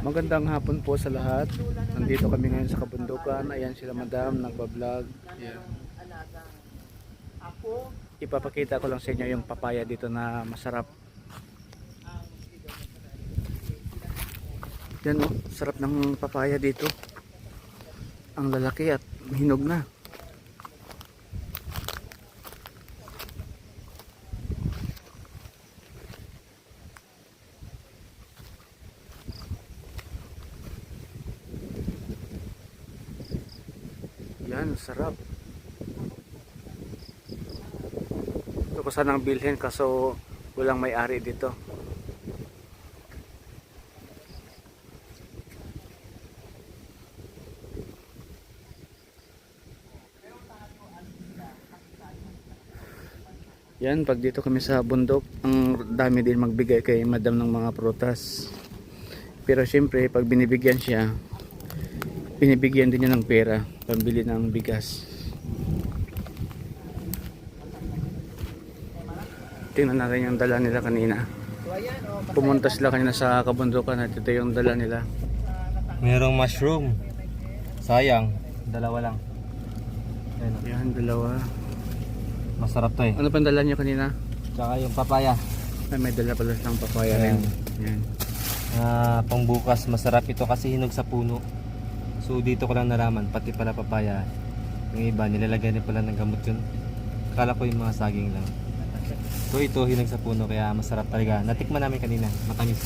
Magandang hapon po sa lahat. Nandito kami ngayon sa kabundukan. Ayan sila madam, nagbablog. Ayan. Ipapakita ko lang sa inyo yung papaya dito na masarap. Yan oh, sarap ng papaya dito. Ang lalaki at hinog na. Yan, sarap. Ito ko sanang bilhin kaso walang may-ari dito. Yan, pag dito kami sa bundok, ang dami din magbigay kay madam ng mga prutas. Pero syempre, pag binibigyan siya, binibigyan din niya ng pera, pambili ng bigas. Tingnan natin yung dala nila kanina. Pumunta sila kanina sa kabundukan at ito yung dala nila. Merong mushroom. Sayang. Dalawa lang. Yan, dalawa. masarap to eh. Ano pang dala niyo kanina? Tsaka yung papaya. Ay, may dala pala silang papaya Ayan. rin. Yan. Ah, pangbukas masarap ito kasi hinog sa puno. So dito ko lang nalaman, pati pala papaya. Yung iba nilalagyan din pala ng gamot yun. Akala ko yung mga saging lang. So ito hinog sa puno kaya masarap talaga. Natikman namin kanina, matamis.